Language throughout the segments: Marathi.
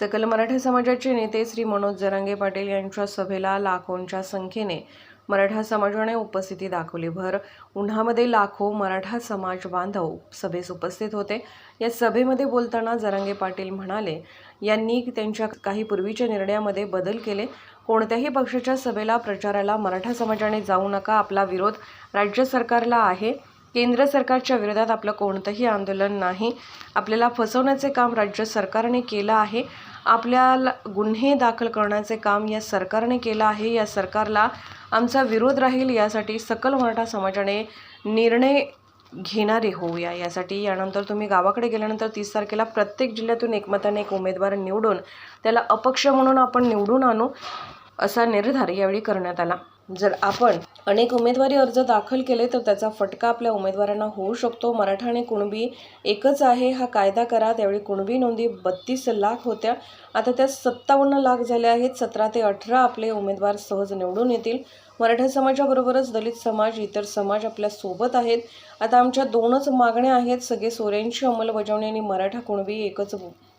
सकल मराठा समाजाचे नेते श्री मनोज जरांगे पाटील यांच्या सभेला लाखोंच्या संख्येने मराठा समाजाने उपस्थिती दाखवली. भर उन्हामध्ये लाखो मराठा समाज बांधव सभेस उपस्थित होते. या सभेमध्ये बोलताना जरांगे पाटील म्हणाले यांनी त्यांच्या काही पूर्वीच्या निर्णयामध्ये बदल केले. कोणत्याही पक्षाच्या सभेला प्रचाराला मराठा समाजाने जाऊ नका. आपला विरोध राज्य सरकारला आहे. केंद्र सरकारच्या विरोधात आपलं कोणतंही आंदोलन नाही. आपल्याला फसवण्याचे काम राज्य सरकारने केलं आहे. आपल्याला गुन्हे दाखल करण्याचे काम या सरकारने केलं आहे. या सरकारला आमचा विरोध राहील यासाठी सकल मराठा समाजाने निर्णय घेणारे होऊया यासाठी. यानंतर तुम्ही गावाकडे गेल्यानंतर तीस तारखेला प्रत्येक जिल्ह्यातून एकमताने एक उमेदवार निवडून त्याला अपक्ष म्हणून आपण निवडून आणू असा निर्धार यावेळी करण्यात आला. जर आपण अनेक उमेदवारी अर्ज दाखल केले तर त्याचा फटका आपल्या उमेदवारांना होऊ शकतो. मराठा आणि कुणबी एकच आहे हा कायदा करा. त्यावेळी कुणबी नोंदी बत्तीस लाख होत्या. आता त्या सत्तावन्न लाख झाल्या आहेत. सतरा ते अठरा आपले उमेदवार सहज निवडून येतील. मराठा समाजाबरोबरच दलित समाज इतर समाज आपल्यासोबत आहेत. आता आमच्या दोनच मागण्या आहेत. सगळे सोऱ्यांची अंमलबजावणी आणि मराठा कुणबी एकच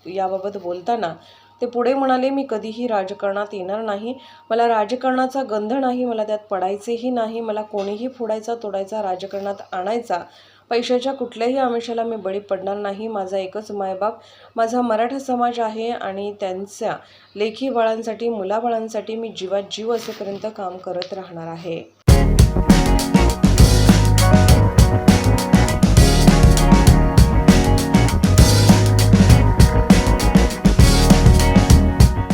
याबाबत बोलताना ते पुढे म्हणाले मी कधीही राजकारणात येणार नाही. मला राजकारणाचा गंध नाही मला त्यात पडायचेही नाही मला कोणीही फोडायचा तोडायचा राजकारणात आणायचा. पैशाच्या कुठल्याही आमिषाला मी बळी पडणार नाही. माझा एकच मायबाप माझा मराठा समाज आहे आणि त्यांच्या लेखी बाळांसाठी मुलाबाळांसाठी मी जीवात जीव असेपर्यंत काम करत राहणार आहे.